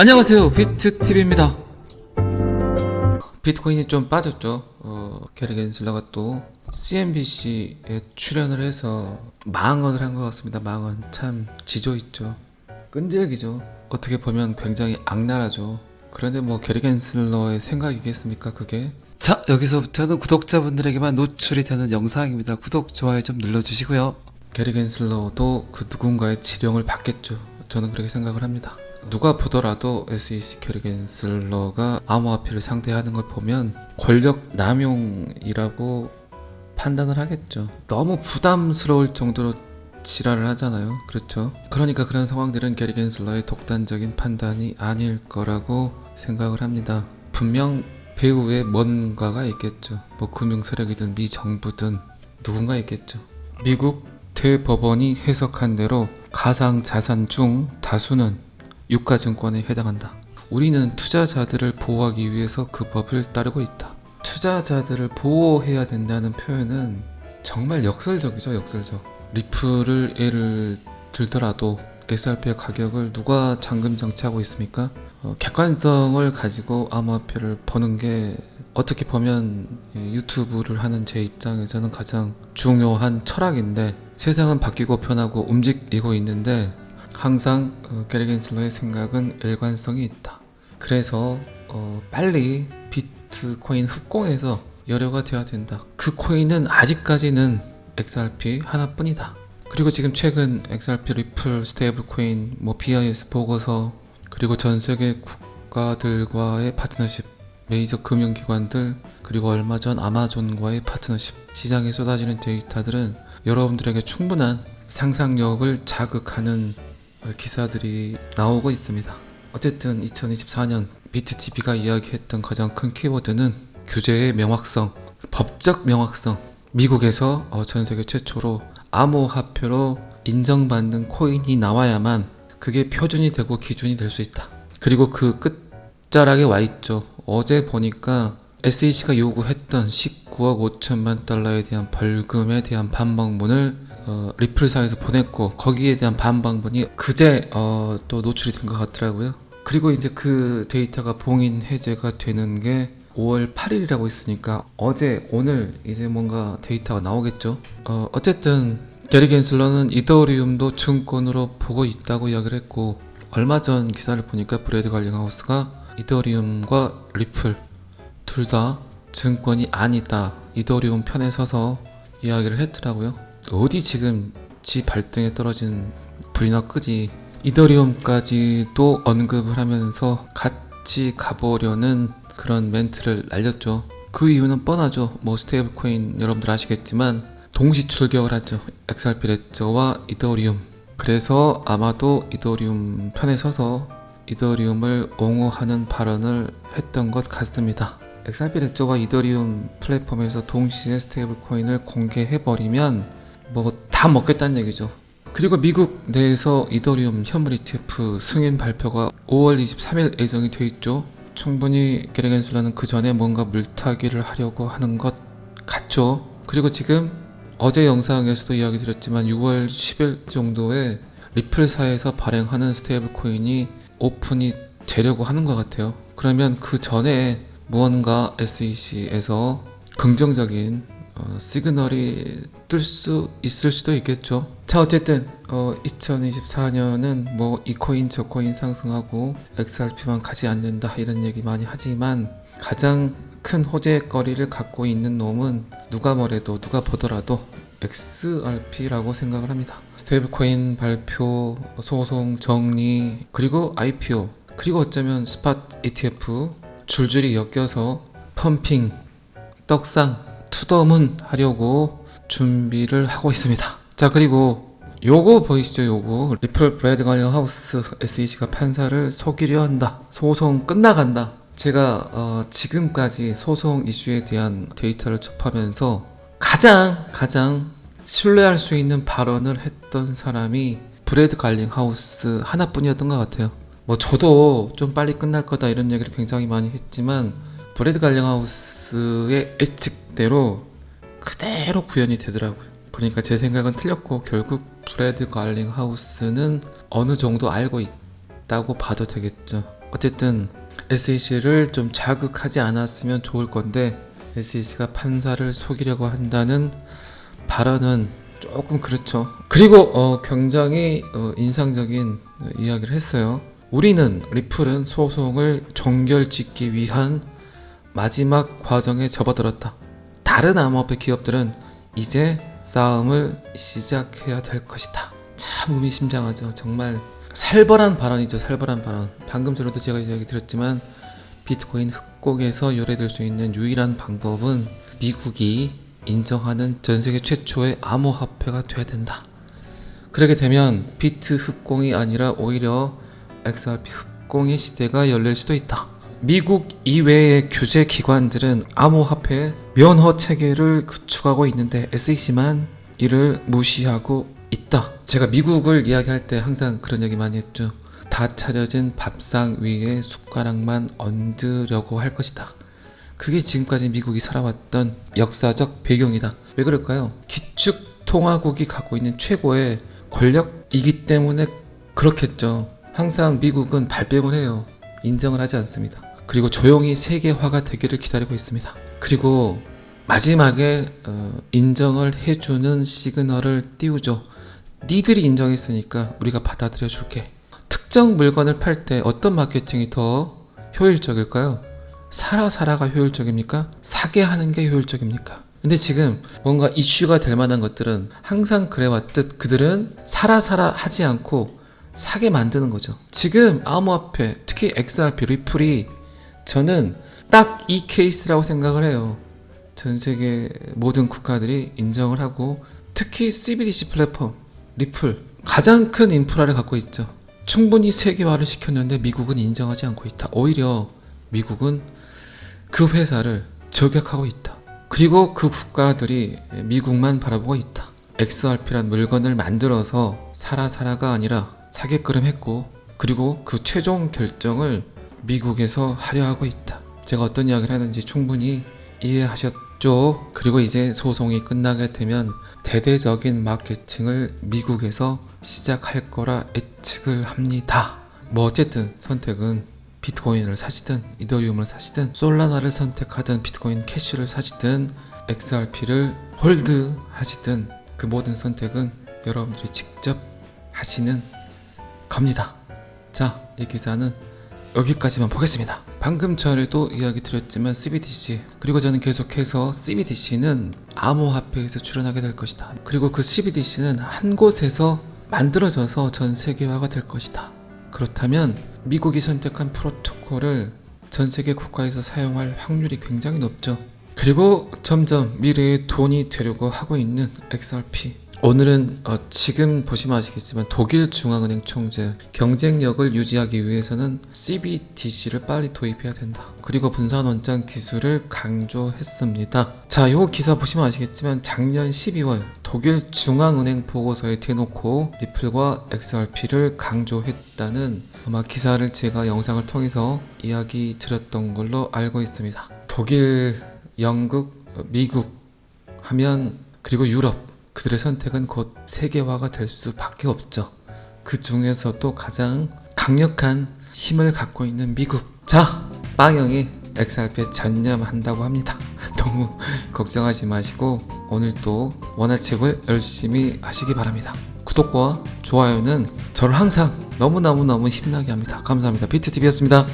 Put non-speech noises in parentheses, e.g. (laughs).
안녕하세요. 비트TV입니다. 비트코인이 좀 빠졌죠. 어, 게리 겐슬러가 또 CNBC에 출연을 해서 망언을 한 것 같습니다. 망언 참 지조 있죠. 끈질기죠. 어떻게 보면 굉장히 악랄하죠. 그런데 뭐 게리 겐슬러의 생각이겠습니까 그게? 자 여기서부터는 구독자분들에게만 노출이 되는 영상입니다. 구독 좋아요 좀 눌러주시고요. 게리 겐슬러도 그 누군가의 지령을 받겠죠. 저는 그렇게 생각을 합니다 누가 보더라도 SEC 게리 겐슬러가 암호화폐를 상대하는 걸 보면 권력 남용이라고 판단을 하겠죠 너무 부담스러울 정도로 지랄을 하잖아요. 그렇죠. 그러니까 그런 상황들은 게리 겐슬러의 독단적인 판단이 아닐 거라고 생각을 합니다. 분명 배후에 뭔가가 있겠죠. 뭐 금융 세력이든 미 정부든 누군가 있겠죠. 미국 대법원이 해석한 대로 가상 자산 중 다수는 유가증권에 해당한다. 우리는 투자자들을 보호하기 위해서 그 법을 따르고 있다. 투자자들을 보호해야 된다는 표현은 정말 역설적이죠, 역설적. 리플을 예를 들더라도 SRP의 가격을 누가 잠금 장치하고 있습니까? 어, 객관성을 가지고 암호화폐를 버는 게 어떻게 보면 예, 유튜브를 하는 제 입장에서는 가장 중요한 철학인데 세상은 바뀌고 변하고 움직이고 있는데 항상 어, 게리 겐슬러의 생각은 일관성이 있다. 그래서 어, 빨리 비트코인 흑공에서 열효가 되어야 된다. 그 코인은 아직까지는 XRP 하나뿐이다. 그리고 지금 최근 XRP 리플 스테이블 코인 뭐 BIS 보고서 그리고 전 세계 국가들과의 파트너십 메이저 금융기관들 그리고 얼마 전 아마존과의 파트너십 시장에 쏟아지는 데이터들은 여러분들에게 충분한 상상력을 자극하는 기사들이 나오고 있습니다. 어쨌든 2024년 비트TV가 이야기했던 가장 큰 키워드는 규제의 명확성, 법적 명확성, 미국에서 어, 전 세계 최초로 암호화폐로 인정받는 코인이 나와야만 그게 표준이 되고 기준이 될 수 있다. 그리고 그 끝자락에 와 있죠. 어제 보니까 SEC가 요구했던 19억 5천만 달러에 대한 벌금에 대한 반박문을 어, 리플사에서 보냈고 거기에 대한 반박문이 그제 어, 또 노출이 된 것 같더라고요. 그리고 이제 그 데이터가 봉인 해제가 되는 게 5월 8일이라고 있으니까 어제 오늘 이제 뭔가 데이터가 나오겠죠. 어, 어쨌든 게리 겐슬러는 이더리움도 증권으로 보고 있다고 이야기를 했고 얼마 전 기사를 보니까 브레드 갈링하우스가 이더리움과 리플 둘 다 증권이 아니다. 이더리움 편에 서서 이야기를 했더라고요. 어디 지금 지 발등에 떨어진 불이나 끄지. 이더리움까지도 언급을 하면서 같이 가보려는 그런 멘트를 날렸죠. 그 이유는 뻔하죠. 뭐 스테이블 코인 여러분들 아시겠지만 동시 출격을 하죠. XRP 레저와 이더리움. 그래서 아마도 이더리움 편에 서서 이더리움을 옹호하는 발언을 했던 것 같습니다. XRP 레저와 이더리움 플랫폼에서 동시에 스테이블 코인을 공개해버리면 뭐 다 먹겠다는 얘기죠. 그리고 미국 내에서 이더리움 현물 ETF 승인 발표가 5월 23일 예정이 돼 있죠. 충분히 게레겐슬러는 그 전에 뭔가 물타기를 하려고 하는 것 같죠. 그리고 지금 어제 영상에서도 이야기 드렸지만 6월 10일 정도에 리플사에서 발행하는 스테이블 코인이 오픈이 되려고 하는 것 같아요. 그러면 그 전에 무언가 SEC에서 긍정적인 어, 시그널이 뜰 수 있을 수도 있겠죠. 자 어쨌든 어, 2024년은 뭐 이 코인 저 코인 상승하고 XRP만 가지 않는다 이런 얘기 많이 하지만 가장 큰 호재거리를 갖고 있는 놈은 누가 뭐래도 누가 보더라도 XRP라고 생각을 합니다. 스테이블 코인 발표, 소송 정리, 그리고 IPO, 그리고 어쩌면 스팟 ETF 줄줄이 엮여서 펌핑, 떡상, 투더문 하려고 준비를 하고 있습니다. 자 그리고 요거 보이시죠 요거 리플 브래드 관련 하우스 SEC가 판사를 속이려 한다 소송 끝나간다 제가 어, 지금까지 소송 이슈에 대한 데이터를 접하면서 가장 가장 신뢰할 수 있는 발언을 했던 사람이 브래드 갈링 하우스 하나뿐이었던 것 같아요. 뭐 저도 좀 빨리 끝날 거다 이런 얘기를 굉장히 많이 했지만 브래드 갈링 하우스 의 예측대로 그대로 구현이 되더라고요. 그러니까 제 생각은 틀렸고 결국 브래드 갈링 하우스는 어느 정도 알고 있다고 봐도 되겠죠. 어쨌든 SEC를 좀 자극하지 않았으면 좋을 건데 SEC가 판사를 속이려고 한다는 발언은 조금 그렇죠. 그리고 어, 굉장히 어, 인상적인 어, 이야기를 했어요. 우리는 리플은 소송을 종결짓기 위한 마지막 과정에 접어들었다. 다른 암호화폐 기업들은 이제 싸움을 시작해야 될 것이다. 참 의미심장하죠. 정말 살벌한 발언이죠. 살벌한 발언. 방금 전에도 제가 이야기 드렸지만 비트코인 흑곡에서 요래될 수 있는 유일한 방법은 미국이 인정하는 전 세계 최초의 암호화폐가 돼야 된다. 그렇게 되면 비트 흑공이 아니라 오히려 XRP 흑공의 시대가 열릴 수도 있다. 미국 이외의 규제 기관들은 암호화폐 면허 체계를 구축하고 있는데 SEC만 이를 무시하고 있다. 제가 미국을 이야기할 때 항상 그런 얘기 많이 했죠. 다 차려진 밥상 위에 숟가락만 얹으려고 할 것이다. 그게 지금까지 미국이 살아왔던 역사적 배경이다. 왜 그럴까요? 기축 통화국이 갖고 있는 최고의 권력이기 때문에 그렇겠죠. 항상 미국은 발뺌을 해요. 인정을 하지 않습니다. 그리고 조용히 세계화가 되기를 기다리고 있습니다. 그리고 마지막에 어, 인정을 해주는 시그널을 띄우죠. 니들이 인정했으니까 우리가 받아들여 줄게. 특정 물건을 팔 때 어떤 마케팅이 더 효율적일까요? 사라 사라가 효율적입니까? 사게 하는 게 효율적입니까? 근데 지금 뭔가 이슈가 될 만한 것들은 항상 그래왔듯 그들은 사라 사라 하지 않고 사게 만드는 거죠. 지금 암호화폐, 특히 XRP, 리플이 저는 딱 이 케이스라고 생각을 해요. 전 세계 모든 국가들이 인정을 하고 특히 CBDC 플랫폼, 리플 가장 큰 인프라를 갖고 있죠. 충분히 세계화를 시켰는데 미국은 인정하지 않고 있다. 오히려 미국은 그 회사를 저격하고 있다. 그리고 그 국가들이 미국만 바라보고 있다. XRP란 물건을 만들어서 사라 사라가 아니라 사게끔 했고 그리고 그 최종 결정을 미국에서 하려 하고 있다. 제가 어떤 이야기를 하는지 충분히 이해하셨죠? 그리고 이제 소송이 끝나게 되면 대대적인 마케팅을 미국에서 시작할 거라 예측을 합니다. 뭐 어쨌든 선택은 비트코인을 사시든 이더리움을 사시든 솔라나를 선택하든 비트코인 캐시를 사시든 XRP를 홀드 하시든 그 모든 선택은 여러분들이 직접 하시는 겁니다. 자, 이 기사는 여기까지만 보겠습니다. 방금 전에도 이야기 드렸지만 CBDC 그리고 저는 계속해서 CBDC는 암호화폐에서 출현하게 될 것이다. 그리고 그 CBDC는 한 곳에서 만들어져서 전 세계화가 될 것이다. 그렇다면 미국이 선택한 프로토콜을 전 세계 국가에서 사용할 확률이 굉장히 높죠. 그리고 점점 미래의 돈이 되려고 하고 있는 XRP. 오늘은 어, 지금 보시면 아시겠지만 독일 중앙은행 총재 경쟁력을 유지하기 위해서는 CBDC를 빨리 도입해야 된다. 그리고 분산 원장 기술을 강조했습니다. 자, 요 기사 보시면 아시겠지만 작년 12월 독일 중앙은행 보고서에 대놓고 리플과 XRP를 강조했다는 아마 기사를 제가 영상을 통해서 이야기 드렸던 걸로 알고 있습니다. 독일, 영국, 미국 하면 그리고 유럽 그들의 선택은 곧 세계화가 될 수밖에 없죠. 그 중에서도 가장 강력한 힘을 갖고 있는 미국. 자, 빵영이 XRP에 전념한다고 합니다. (laughs) 너무 걱정하지 마시고 오늘도 원화책을 열심히 하시기 바랍니다. 구독과 좋아요는 저를 항상 너무너무너무 힘나게 합니다. 감사합니다. 비트TV였습니다.